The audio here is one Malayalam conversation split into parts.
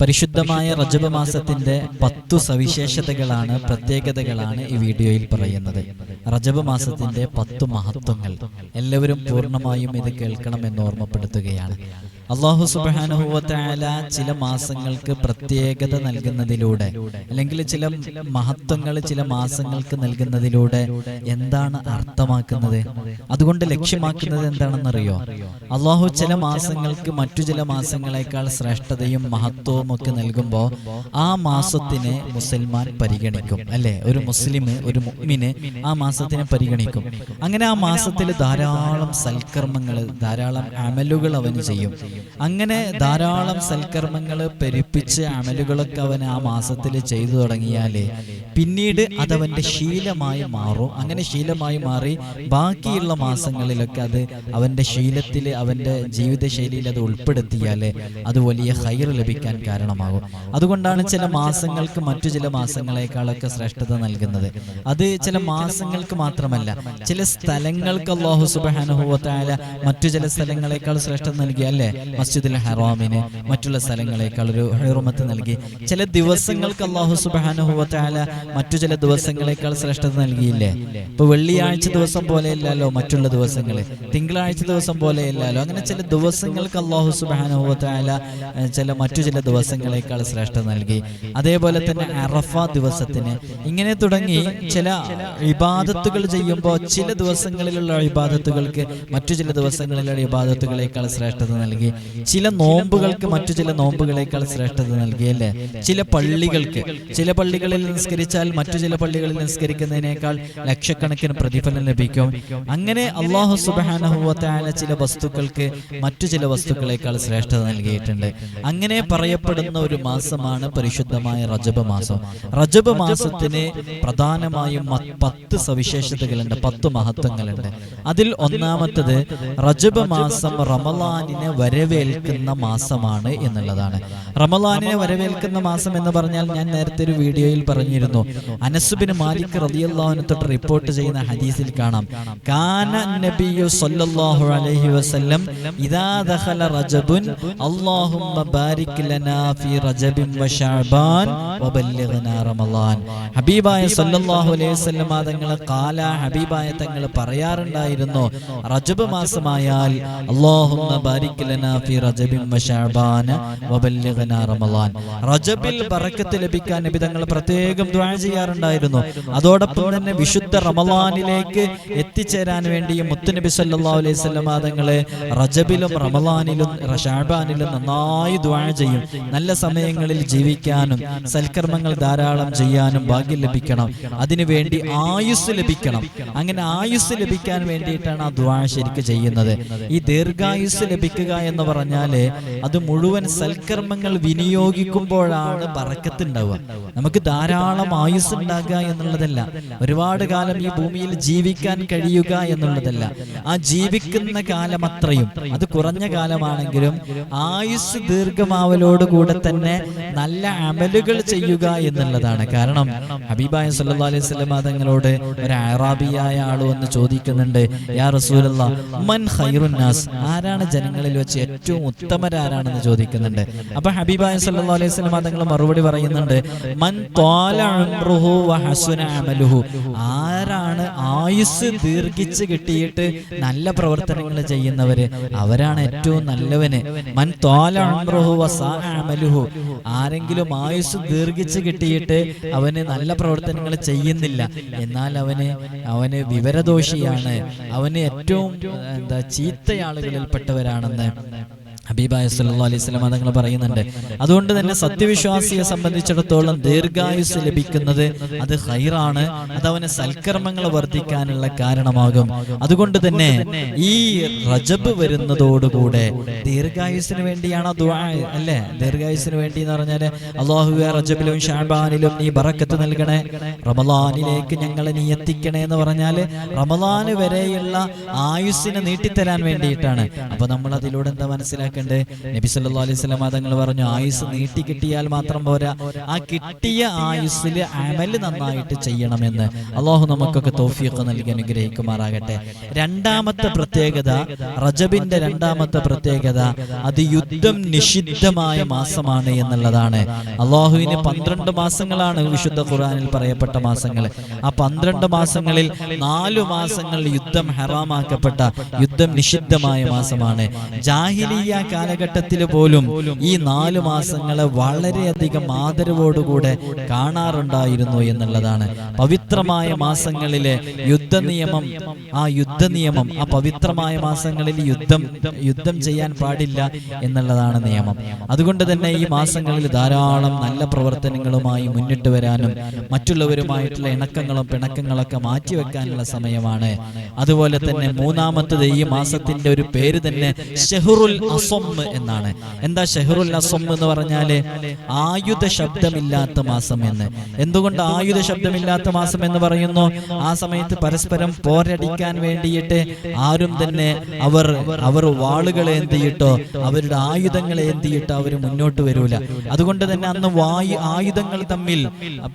പരിശുദ്ധമായ റജബ മാസത്തിന്റെ പത്തു സവിശേഷതകളാണ് പ്രത്യേകതകളാണ് ഈ വീഡിയോയിൽ പറയുന്നത്. റജബ മാസത്തിന്റെ പത്തു മഹത്വങ്ങൾ. എല്ലാവരും പൂർണമായും ഇത് കേൾക്കണമെന്ന് ഓർമ്മപ്പെടുത്തുകയാണ്. അള്ളാഹു സുബാനുഭവത്തായ ചില മാസങ്ങൾക്ക് പ്രത്യേകത നൽകുന്നതിലൂടെ അല്ലെങ്കിൽ ചില മഹത്വങ്ങൾ ചില മാസങ്ങൾക്ക് നൽകുന്നതിലൂടെ എന്താണ് അർത്ഥമാക്കുന്നത്? അതുകൊണ്ട് ലക്ഷ്യമാക്കുന്നത് എന്താണെന്നറിയോ? അള്ളാഹു ചില മാസങ്ങൾക്ക് മറ്റു ചില മാസങ്ങളെക്കാൾ ശ്രേഷ്ഠതയും മഹത്വവും ഒക്കെ നൽകുമ്പോൾ ആ മാസത്തിനെ മുസൽമാൻ പരിഗണിക്കും. അല്ലെ? ഒരു മുസ്ലിം ഒരു മുഗ്മിന് ആ മാസത്തിനെ പരിഗണിക്കും. അങ്ങനെ ആ മാസത്തിൽ ധാരാളം സൽക്കർമ്മങ്ങൾ ധാരാളം അമലുകൾ അവന് ചെയ്യും. അങ്ങനെ ധാരാളം സൽക്കർമ്മങ്ങൾ പെരുപ്പിച്ച് അമലുകളൊക്കെ അവൻ ആ മാസത്തിൽ ചെയ്തു തുടങ്ങിയാൽ പിന്നീട് അതവന്റെ ശീലമായി മാറും. അങ്ങനെ ശീലമായി മാറി ബാക്കിയുള്ള മാസങ്ങളിലൊക്കെ അത് അവന്റെ ശീലത്തിൽ അവന്റെ ജീവിതശൈലിയിൽ അത് ഉൾപ്പെടുത്തിയാൽ അത് വലിയ ഹൈർ ലഭിക്കാൻ കാരണമാകും. അതുകൊണ്ടാണ് ചില മാസങ്ങൾക്ക് മറ്റു ചില മാസങ്ങളെക്കാളൊക്കെ ശ്രേഷ്ഠത നൽകുന്നത്. അത് ചില മാസങ്ങൾക്ക് മാത്രമല്ല ചില സ്ഥലങ്ങൾക്ക് അള്ളാഹു സുബാനുഭവത്തായ മറ്റു ചില സ്ഥലങ്ങളെക്കാൾ ശ്രേഷ്ഠത നൽകി അല്ലേ മസ്ജിദുൽ ഹറാമിന് മറ്റുള്ള സ്ഥലങ്ങളെക്കാൾ ഒരു ഹെറുമത്ത് നൽകി. ചില ദിവസങ്ങൾക്ക് അള്ളാഹു സുബാനുഭവത്തായ മറ്റു ചില ദിവസങ്ങളെക്കാൾ ശ്രേഷ്ഠത നൽകിയില്ലേ? ഇപ്പൊ വെള്ളിയാഴ്ച ദിവസം പോലെയല്ലല്ലോ മറ്റുള്ള ദിവസങ്ങൾ തിങ്കളാഴ്ച ദിവസം പോലെയല്ലല്ലോ അങ്ങനെ ചില ദിവസങ്ങൾക്ക് അള്ളാഹു സുബാനുഭവത്തായ ചില മറ്റു ചില ദിവസങ്ങളെക്കാൾ ശ്രേഷ്ഠത നൽകി. അതേപോലെ തന്നെ അറഫ ദിവസത്തിന്. ഇങ്ങനെ തുടങ്ങി ചില ഇബാദത്തുകൾ ചെയ്യുമ്പോൾ ചില ദിവസങ്ങളിലുള്ള ഇബാദത്തുകൾക്ക് മറ്റു ചില ദിവസങ്ങളിലുള്ള ഇബാദത്തുകളെക്കാൾ ശ്രേഷ്ഠത നൽകി. ചില നോമ്പുകൾക്ക് മറ്റു ചില നോമ്പുകളെക്കാൾ ശ്രേഷ്ഠത നൽകി അല്ലേ ചില പള്ളികൾക്ക് ചില പള്ളികളിൽ നിസ്കരിച്ചാൽ മറ്റു ചില പള്ളികളിൽ നിസ്കരിക്കുന്നതിനേക്കാൾ ലക്ഷക്കണക്കിന് പ്രതിഫലം ലഭിക്കും. അങ്ങനെ അള്ളാഹു സുബാനഹുവത്തായ ചില വസ്തുക്കൾക്ക് മറ്റു ചില വസ്തുക്കളെക്കാൾ ശ്രേഷ്ഠത നൽകിയിട്ടുണ്ട്. അങ്ങനെ പറയപ്പെടുന്ന ഒരു മാസമാണ് പരിശുദ്ധമായ റജബ് മാസം. റജബ് മാസത്തിന് പ്രധാനമായും പത്ത് സവിശേഷതകളുണ്ട് പത്ത് മഹത്വങ്ങളുണ്ട്. അതിൽ ഒന്നാമത്തത് റജബ് മാസം റമലാനിനെ വരവേൽക്കുന്ന മാസമാണ് എന്നുള്ളതാണ്. റമലാനിനെ വരവേൽക്കുന്ന മാസം എന്ന് പറഞ്ഞാൽ ഞാൻ നേരത്തെ ഒരു വീഡിയോയിൽ പറഞ്ഞിരുന്നു. അനസുബിന് മാലിക് റളിയല്ലാഹുവിനെ തൊട്ട് റിപ്പോർട്ട് ചെയ്യുന്ന ഹദീസിൽ കാണാം. കാന നബിയു സല്ലല്ലാഹു അലൈഹി വസല്ലം ഇദാ ദഖല റജബുൻ അല്ലാഹുമ്മ ബാരിക് ലനാ ഫീ റജബിൻ വശഅബാൻ വബല്ലിഗ്നാ റമളാൻ ഹബീബായ സല്ലല്ലാഹു അലൈഹി വസല്ലം തങ്ങൾ കാല ഹബീബായ തങ്ങൾ പറയാറുണ്ടായിരുന്നു. റജബ് മാസമായാൽ അല്ലാഹുമ്മ ബാരിക് ലനാ ഫീ റജബിൻ വശഅബാൻ വബല്ലിഗ്നാ റമളാൻ. റജബിൽ ബറക്കത്ത് ലഭിക്കാൻ നബി തങ്ങൾ പ്രത്യേകം ദുആ ചെയ്യാറുണ്ടായിരുന്നു. അതോടൊപ്പം തന്നെ വിശുദ്ധ റമളാനിലേക്ക് എത്തിച്ചേരാൻ വേണ്ടി മുത്തുനബി സല്ലല്ലാഹു അലൈഹി വസല്ലം തങ്ങളെ റജബിലും റമളാനിലും ഷാബാനിലും നന്നായി ദുആ ചെയ്യും. നല്ല സമയങ്ങളിൽ ജീവിക്കാനും സൽക്കർമ്മങ്ങൾ ധാരാളം ചെയ്യാനും ഭാഗ്യം ലഭിക്കണം. അതിനുവേണ്ടി ആയുസ് ലഭിക്കണം. അങ്ങനെ ആയുസ് ലഭിക്കാൻ വേണ്ടിയിട്ടാണ് ആ ദുആ ശരിക്ക് ചെയ്യുന്നത്. ഈ ദീർഘായുസ് ലഭിക്കുക എന്ന് പറഞ്ഞാൽ അത് മുഴുവൻ സൽക്കർമ്മങ്ങൾ വിനിയോഗിക്കുമ്പോഴാണ് ബറക്കത്ത് ഉണ്ടാവുക നമുക്ക് ധാരാളം ആയുസ് ഉണ്ടാകുക എന്നുള്ളതല്ല ഒരുപാട് കാലം ഈ ഭൂമിയിൽ ജീവിക്കാൻ കഴിയുക എന്നുള്ളതല്ല. ആ ജീവിക്കുന്ന കാലം അത്രയും. അത് കുറഞ്ഞ കാലമാണെങ്കിലും ആയുസ് ദീർഘമാവലോടുകൂടെ തന്നെ നല്ല അമലുകൾ ചെയ്യുക എന്നുള്ളതാണ്. കാരണം ഹബീബായ സല്ലാ അലൈഹി വസല്ലം തങ്ങളോട് ഒരു അറാബിയായ ആൾ വന്ന് ചോദിക്കുന്നുണ്ട് യാ റസൂലുള്ള മൻ ഹൈറുന്നാസ് നാസ്? ആരാണ് ജനങ്ങളിൽ വെച്ച് ഏറ്റവും ഉത്തമരാരാണെന്ന് ചോദിക്കുന്നുണ്ട്. അപ്പൊ ഹബീബായ സല്ലല്ലാഹു അലൈഹി വസല്ലം തങ്ങൾ മറുപടി പറയുന്നുണ്ട് മൻ അമലുഹു. ആരാണ് ആയുസ് ദീർഘിച്ച് കിട്ടിയിട്ട് നല്ല പ്രവർത്തനങ്ങൾ ചെയ്യുന്നവര്? അവരാണ് ഏറ്റവും നല്ലവന്. മൻ സാ അമലുഹു. ആരെങ്കിലും ആയുസ് ദീർഘിച്ച് കിട്ടിയിട്ട് അവന് നല്ല പ്രവർത്തനങ്ങൾ ചെയ്യുന്നില്ല. എന്നാൽ അവന് അവന് വിവരദോഷിയാണ്. അവന് ഏറ്റവും എന്താ ചീത്തയാളുകളിൽപ്പെട്ടവരാണെന്ന്. ഹബീബായ സല്ലല്ലാഹു അലൈഹി വസല്ലം തങ്ങൾ പറയുന്നുണ്ട്. അതുകൊണ്ട് തന്നെ സത്യവിശ്വാസിയെ സംബന്ധിച്ചിടത്തോളം ദീർഘായുസ് ലഭിക്കുന്നത് അത് ഹൈറാണ് അത് അവന് സൽക്കർമ്മങ്ങൾ വർദ്ധിക്കാനുള്ള കാരണമാകും. അതുകൊണ്ട് തന്നെ ഈ റജബ് വരുന്നതോടുകൂടെ ദീർഘായുസിന് വേണ്ടിയാണ് അല്ലേ? ദീർഘായുസിന് വേണ്ടി എന്ന് പറഞ്ഞാൽ അള്ളാഹുവെ റജബിലും ഷാബാനിലും നീ ബറക്കത്ത് നൽകണേ. റമലാനിലേക്ക് ഞങ്ങളെ നീ എത്തിക്കണേ എന്ന് പറഞ്ഞാൽ റമലാന് വരെയുള്ള ആയുസ്സിനെ നീട്ടിത്തരാൻ വേണ്ടിയിട്ടാണ്. അപ്പൊ നമ്മൾ അതിലൂടെ എന്താ മനസ്സിലാക്കുന്നത് മനസ്സിലാക്കേണ്ടത് നബി സല്ലല്ലാഹു അലൈഹി വസല്ലം തങ്ങൾ പറഞ്ഞു ആയുസ് നീട്ടി കിട്ടിയാൽ മാത്രം പോരാ. ആ കിട്ടിയ ആയുസ്സിൽ അമൽ നന്നായിട്ട് ചെയ്യണമെന്ന് അള്ളാഹു നമുക്കൊക്കെ തോഫിയൊക്കെ നൽകി അനുഗ്രഹിക്കുമാറാകട്ടെ. രണ്ടാമത്തെ പ്രത്യേകത റജബിന്റെ രണ്ടാമത്തെ പ്രത്യേകത അത് യുദ്ധം നിഷിദ്ധമായ മാസമാണ് എന്നുള്ളതാണ്. അള്ളാഹുവിന് പന്ത്രണ്ട് മാസങ്ങളാണ് വിശുദ്ധ ഖുർആനിൽ പറയപ്പെട്ട മാസങ്ങൾ ആ പന്ത്രണ്ട് മാസങ്ങളിൽ നാലു മാസങ്ങൾ യുദ്ധം ഹറാമാക്കപ്പെട്ട യുദ്ധം നിഷിദ്ധമായ മാസമാണ്. ജാഹിലിയ കാലഘട്ടത്തിൽ പോലും ഈ നാല് മാസങ്ങളെ വളരെയധികം ആദരവോടുകൂടെ കാണാറുണ്ടായിരുന്നു എന്നുള്ളതാണ്. പവിത്രമായ മാസങ്ങളിലെ യുദ്ധ നിയമം ആ യുദ്ധ നിയമം ആ പവിത്രമായ മാസങ്ങളിൽ യുദ്ധം യുദ്ധം ചെയ്യാൻ പാടില്ല എന്നുള്ളതാണ് നിയമം. അതുകൊണ്ട് തന്നെ ഈ മാസങ്ങളിൽ ധാരാളം നല്ല പ്രവർത്തനങ്ങളുമായി മുന്നിട്ട് വരാനും മറ്റുള്ളവരുമായിട്ടുള്ള ഇണക്കങ്ങളും പിണക്കങ്ങളൊക്കെ മാറ്റിവെക്കാനുള്ള സമയമാണ്. അതുപോലെ തന്നെ മൂന്നാമത്തത് ഈ മാസത്തിന്റെ ഒരു പേര് തന്നെ ഷെഹുറുൽ അസം എന്നാണ്. എന്താ ഷെഹറുൽ അസം എന്ന് പറഞ്ഞാൽ ആയുധ ശബ്ദമില്ലാത്ത മാസം എന്ന്. എന്തുകൊണ്ട് ആയുധ ശബ്ദമില്ലാത്ത മാസം എന്ന് പറയുന്നു? ആ സമയത്ത് പരസ്പരം പോരടിക്കാൻ വേണ്ടിയിട്ട് ആരും തന്നെ അവർ അവർ വാളുകളെ എന്തിയിട്ടോ അവരുടെ ആയുധങ്ങളെ എന്തിയിട്ടോ അവർ മുന്നോട്ട് വരൂല. അതുകൊണ്ട് തന്നെ അന്ന് വായു ആയുധങ്ങൾ തമ്മിൽ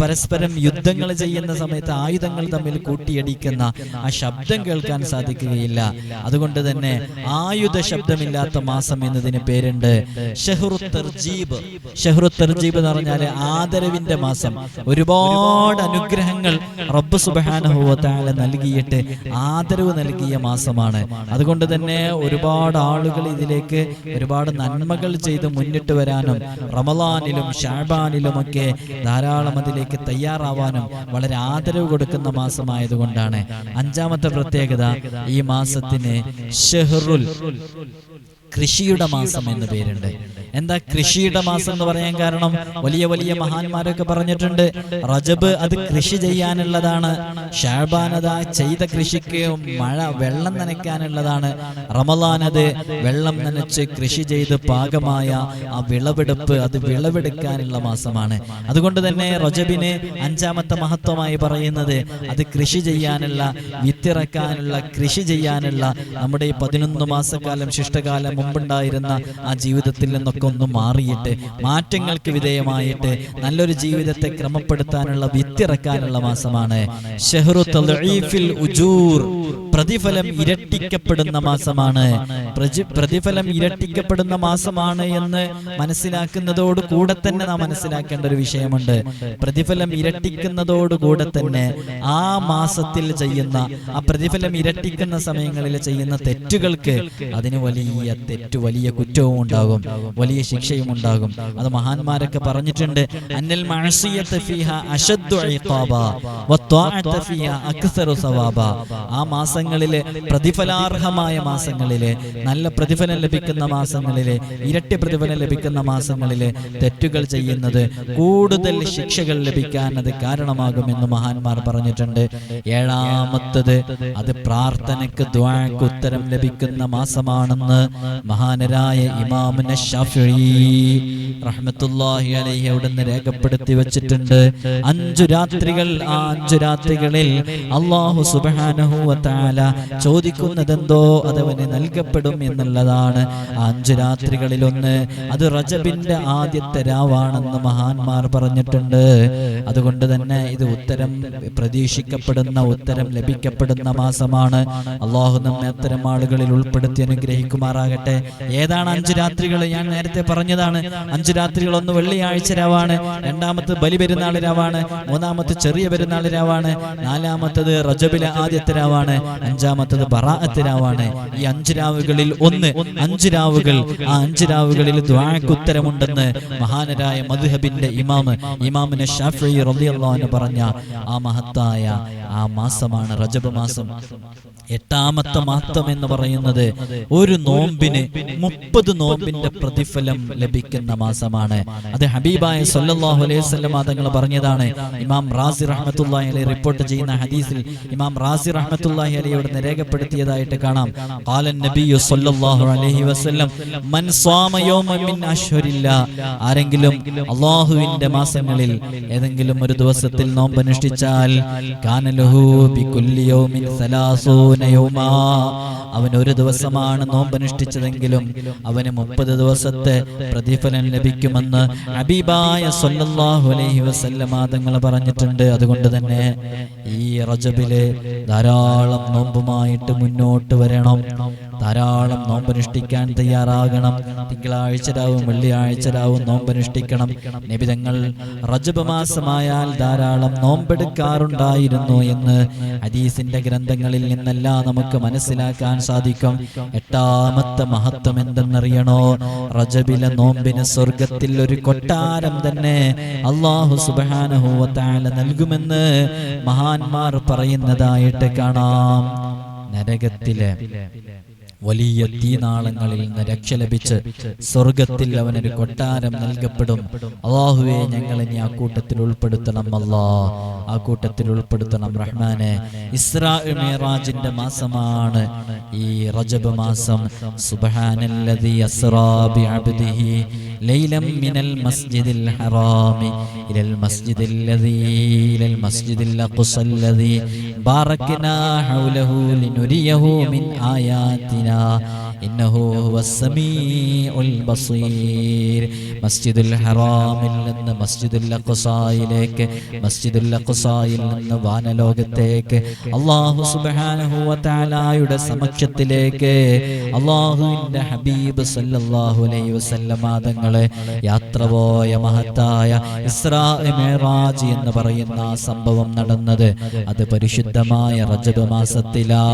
പരസ്പരം യുദ്ധങ്ങൾ ചെയ്യുന്ന സമയത്ത് ആയുധങ്ങൾ തമ്മിൽ കൂട്ടിയടിക്കുന്ന ആ ശബ്ദം കേൾക്കാൻ സാധിക്കുകയില്ല. അതുകൊണ്ട് തന്നെ ആയുധ ശബ്ദമില്ലാത്ത മാസം എന്നതിന് പേരുണ്ട് തർജീബ് തർജീബ് എന്ന് പറഞ്ഞാൽ ആദരവിന്റെ മാസം. ഒരുപാട് അനുഗ്രഹങ്ങൾ റബ്ബ് സുബാനുഭവത്താല നൽകിയിട്ട് ആദരവ് നൽകിയ മാസമാണ്. അതുകൊണ്ട് തന്നെ ഒരുപാട് ആളുകൾ ഇതിലേക്ക് ഒരുപാട് നന്മകൾ ചെയ്ത് മുന്നിട്ട് വരാനും റമലാനിലും ഷാബാനിലുമൊക്കെ ധാരാളം അതിലേക്ക് തയ്യാറാവാനും വളരെ ആദരവ് കൊടുക്കുന്ന മാസമായതുകൊണ്ടാണ്. അഞ്ചാമത്തെ പ്രത്യേകത ഈ മാസത്തിന് ഷെഹ്റുൽ കൃഷിയുടെ മാസം എന്ന് പേരുണ്ട്. എന്താ കൃഷിയുടെ മാസം എന്ന് പറയാൻ കാരണം? വലിയ വലിയ മഹാന്മാരൊക്കെ പറഞ്ഞിട്ടുണ്ട് റജബ് അത് കൃഷി ചെയ്യാനുള്ളതാണ്. ഷാബാൻ അത് ആ ചെയ്ത കൃഷിക്ക് മഴ വെള്ളം നനയ്ക്കാനുള്ളതാണ്. റമലാൻ അത് വെള്ളം നനച്ച് കൃഷി ചെയ്ത് പാകമായ ആ വിളവെടുപ്പ് അത് വിളവെടുക്കാനുള്ള മാസമാണ്. അതുകൊണ്ട് തന്നെ റജബിന് അഞ്ചാമത്തെ മഹത്വമായി പറയുന്നത് അത് കൃഷി ചെയ്യാനുള്ള വിത്തിറക്കാനുള്ള കൃഷി ചെയ്യാനുള്ള നമ്മുടെ ഈ പതിനൊന്ന് മാസക്കാലം ശിഷ്ടകാലം മുമ്പുണ്ടായിരുന്ന ആ ജീവിതത്തിൽ നിന്നൊക്കെ ഒന്ന് മാറിയിട്ട് മാറ്റങ്ങൾക്ക് വിധേയമായിട്ട് നല്ലൊരു ജീവിതത്തെ ക്രമപ്പെടുത്താനുള്ള വിത്തിറക്കാനുള്ള മാസമാണ്. ഷെഹ്റു ഉജൂർ. പ്രതിഫലം ഇരട്ടിക്കപ്പെടുന്ന മാസമാണ്. പ്രതിഫലം ഇരട്ടിക്കപ്പെടുന്ന മാസമാണ് എന്ന് മനസ്സിലാക്കുന്നതോട് കൂടെ തന്നെ നാം മനസ്സിലാക്കേണ്ട ഒരു വിഷയമുണ്ട്. പ്രതിഫലം ഇരട്ടിക്കുന്നതോട് കൂടെ തന്നെ ആ മാസത്തിൽ ചെയ്യുന്ന ആ പ്രതിഫലം ഇരട്ടിക്കുന്ന സമയങ്ങളിൽ ചെയ്യുന്ന തെറ്റുകൾക്ക് അതിന് വലിയ തെറ്റ് വലിയ കുറ്റവും ഉണ്ടാകും. വലിയ ശിക്ഷയും ഉണ്ടാകും. അത് മഹാന്മാരൊക്കെ പറഞ്ഞിട്ടുണ്ട് അന്നൽ ഫീഹ ഇഖാബ ഫീഹ അക്സറു സവാബ. ആ മാസങ്ങളിലെ പ്രതിഫലാർഹമായ മാസങ്ങളിലെ നല്ല പ്രതിഫലം ലഭിക്കുന്ന മാസങ്ങളിലെ ഇരട്ടി പ്രതിഫലം ലഭിക്കുന്ന മാസങ്ങളിലെ തെറ്റുകൾ ചെയ്യുന്നത് കൂടുതൽ ശിക്ഷകൾ ലഭിക്കാൻ അത് കാരണമാകുമെന്ന് മഹാന്മാർ പറഞ്ഞിട്ടുണ്ട്. ഏഴാമത്തത് അത് പ്രാർത്ഥനയ്ക്ക് ദ്വാക്ക് ഉത്തരം ലഭിക്കുന്ന മാസമാണെന്ന് മഹാനരായ ഇമാമിനെ അലൈഹി അവിടുന്ന് രേഖപ്പെടുത്തി വെച്ചിട്ടുണ്ട്. അഞ്ചു രാത്രികൾ ആ അഞ്ചു രാത്രികളിൽ അള്ളാഹു സുബ്ഹാനഹു വതആല ചോദിക്കുന്നതെന്തോ അതവന് നൽകപ്പെടും എന്നുള്ളതാണ്. അഞ്ചു രാത്രികളിലൊന്ന് അത് റജബിന്റെ ആദ്യത്തെ രാവാണെന്ന് മഹാന്മാർ പറഞ്ഞിട്ടുണ്ട്. അതുകൊണ്ട് തന്നെ ഇത് ഉത്തരം പ്രതീക്ഷിക്കപ്പെടുന്ന ഉത്തരം ലഭിക്കപ്പെടുന്ന മാസമാണ്. അള്ളാഹു നമ്മെ അത്തരം ആളുകളിൽ ഉൾപ്പെടുത്തി അനുഗ്രഹിക്കുമാറാകട്ടെ. ഏതാണ് അഞ്ചു രാത്രികൾ? ഞാൻ നേരത്തെ പറഞ്ഞതാണ്. അഞ്ചു രാത്രികൾ ഒന്ന് വെള്ളിയാഴ്ച രാവാണ്. രണ്ടാമത്തെ ബലി പെരുന്നാൾ രാവാണ്. മൂന്നാമത്തെ ചെറിയ പെരുന്നാൾ രാവാണ്. നാലാമത്തത് റജബിലെ ആദ്യത്തെ രാവാണ്. അഞ്ചാമത്തത് ബറാഅത്ത് രാവാണ് ഈ അഞ്ച് രാവുകളിൽ ഒന്ന് അഞ്ച് രാവുകൾ ആ അഞ്ച് രാവുകളിൽ ദ്വാക്ക് മഹാനരായ മധുഹബിന്റെ ഇമാമ് ഇമാമിന് ഷാഫി റളിയല്ലാഹു പറഞ്ഞ ആ മഹത്തായ ആ മാസമാണ് റജബ് മാസം. എട്ടാമത്തെ മാസം എന്ന് പറയുന്നത് ഒരു നോമ്പിന് മുപ്പത് നോമ്പിന്റെ പ്രതിഫലം ലഭിക്കുന്ന മാസമാണ്. അത് ഹബീബായ സല്ലല്ലാഹു അലൈഹി വസല്ലം തങ്ങൾ പറഞ്ഞതാണ്. ഇമാം റാസി റഹ്മത്തുള്ളാഹി അലൈഹി റിപ്പോർട്ട് ചെയ്യുന്ന ഹദീസിൽ ഇമാം റാസി റഹ്മത്തുള്ളാഹി അലൈഹി അവിടുന്ന് രേഖപ്പെടുത്തിയതായിട്ട് കാണാം. ഖാലൻ നബിയു സല്ലല്ലാഹു അലൈഹി വസല്ലം മൻ സ്വാമ യൗമൻ മിൻ അശ്ഹരില്ല ആരെങ്കിലും അള്ളാഹുവിന്റെ മാസങ്ങളിൽ ഏതെങ്കിലും ഒരു ദിവസത്തിൽ നോമ്പനുഷ്ഠിച്ചാൽ അനുഷ്ഠിച്ചാൽ ബികുല്ലി യൗമിൻ സലാസൂന യൗമാ. അവൻ ഒരു ദിവസമാണ് നോമ്പനുഷ്ഠിച്ചതെങ്കിലും അവന് മുപ്പത് ദിവസത്തെ പ്രതിഫലം ലഭിക്കുമെന്ന് ഹബീബായ സല്ലല്ലാഹു അലൈഹി വസല്ലം തങ്ങൾ പറഞ്ഞിട്ടുണ്ട്. അതുകൊണ്ട് തന്നെ ഈ റജബിലെ ധാരാളം നോമ്പുമായിട്ട് മുന്നോട്ട് വരണം. ധാരാളം നോമ്പനുഷ്ഠിക്കാൻ തയ്യാറാകണം. തിങ്കളാഴ്ച രാവും വെള്ളിയാഴ്ച രാവും നോമ്പനുഷ്ഠിക്കണം. നിബിതങ്ങൾ റജബ് മാസമായാൽ ധാരാളം നോമ്പെടുക്കാറുണ്ടായിരുന്നു എന്ന് അദീസിന്റെ ഗ്രന്ഥങ്ങളിൽ നിന്നെല്ലാം നമുക്ക് മനസ്സിലാക്കാൻ സാധിക്കും. എട്ടാമത്തെ മഹത്വം എന്തെന്നറിയണോ? റജബിലെ നോമ്പിന് സ്വർഗത്തിൽ ഒരു കൊട്ടാരം തന്നെ അള്ളാഹു സുബാനഹുവത്താല നൽകുമെന്ന് മഹാന്മാർ പറയുന്നതായിട്ട് കാണാം. നരകത്തിലെ വലിയ തീനാളങ്ങളിൽ നിന്ന് രക്ഷ ലഭിച്ച് സ്വർഗത്തിൽ അവനൊരു കൊട്ടാരം നൽകപ്പെടും. അള്ളാഹുവെ ഞങ്ങൾ ഇനി ആ കൂട്ടത്തിൽ ഉൾപ്പെടുത്തണം അല്ലാ. ആ കൂട്ടത്തിൽ ഉൾപ്പെടുത്തണം റഹ്മാനെ. ഇസ്രാജിന്റെ മേറാജിന്റെ മാസമാണ് ഈ റജബ് മാസം. സുബ്ഹാനല്ലദി അസ്റാ ബിഅബ്ദിഹി ലൈലം മിനൽ മസ്ജിദിൽ ഹറാമി. ഇലൽ മസ്ജിദിൽ ലദി ഇലൽ മസ്ജിദിൽ അഖ്സല്ലദി. ബാറക്നാ ഹൗലഹു ലിനുരിയഹു മിൻ ആയാതിനാ. Yeah. ഇന്നഹു ബസീർ. മസ്ജിദുൽ ഹറാമിൽ നിന്ന് മസ്ജിദുൽ അഖ്സായിലേക്ക് മസ്ജിദുൽ അഖ്സായിൽ നിന്ന് വാനലോകത്തേക്ക് അല്ലാഹു സുബ്ഹാനഹു വ തആലയുടെ സമക്ഷത്തിലേക്ക് ഹബീബ് സല്ലല്ലാഹു അലൈഹി വസല്ലമ തങ്ങളെ യാത്ര പോയ മഹത്തായ ഇസ്രാ എന്ന് പറയുന്ന സംഭവം നടന്നത് അത് പരിശുദ്ധമായ റജബ് മാസത്തിലാണ്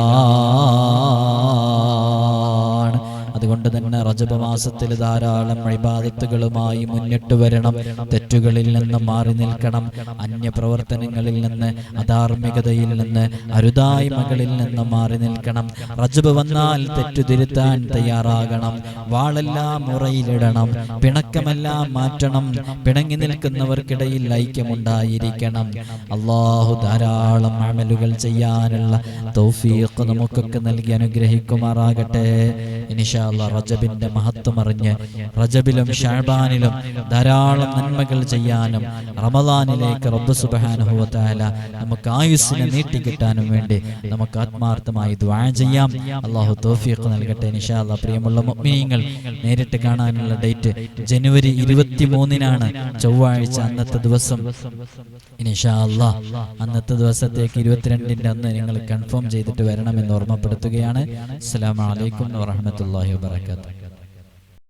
അതുകൊണ്ട് തന്നെ റജബ് മാസത്തിൽ ധാരാളം ഇബാദത്തുകളുമായി മുന്നിട്ട് വരണം. തെറ്റുകളിൽ നിന്ന് മാറി നിൽക്കണം. അന്യപ്രവർത്തനങ്ങളിൽ നിന്ന് അധാർമികതയിൽ നിന്ന് അരുതായ്മകളിൽ നിന്ന് മാറി നിൽക്കണം. റജബ് വന്നാൽ തെറ്റു തിരുത്താൻ തയ്യാറാകണം. വാളെല്ലാം മുറയിലിടണം. പിണക്കമെല്ലാം മാറ്റണം. പിണങ്ങി നിൽക്കുന്നവർക്കിടയിൽ ഐക്യമുണ്ടായിരിക്കണം. അള്ളാഹു ധാരാളം അമലുകൾ ചെയ്യാനുള്ള തൗഫീഖ് നമുക്കൊക്കെ നൽകി അനുഗ്രഹിക്കുമാറാകട്ടെ. ഇനിഷാ അല്ലാ റജബിന്റെ മഹത്വം അറിഞ്ഞ് റജബിലും ഷാബാനിലും ധാരാളം നന്മകൾ ചെയ്യാനും റമദാനിലേക്ക് റബ്ബ് തആല നമുക്ക് ആയുസ്സിനെ നീട്ടിക്കിട്ടാനും വേണ്ടി നമുക്ക് ആത്മാർത്ഥമായി ദുആ ചെയ്യാം. അള്ളാഹു തോഫിയൊക്കെ നൽകട്ടെ ഇൻഷാ അല്ലാ പ്രിയമുള്ള മുഅ്മിനീങ്ങൾ നേരിട്ട് കാണാനുള്ള ഡേറ്റ് ജനുവരി ഇരുപത്തി മൂന്നിനാണ് ചൊവ്വാഴ്ച അന്നത്തെ ദിവസം. ഇൻഷാ അല്ലാ അന്നത്തെ ദിവസത്തേക്ക് ഇരുപത്തിരണ്ടിന്റെ അന്ന് നിങ്ങൾ കൺഫേം ചെയ്തിട്ട് വരണമെന്ന് ഓർമ്മപ്പെടുത്തുകയാണ്. അസ്സലാമു അലൈക്കും വറഹ്മത്തുള്ളാഹി വബറകാതുഹു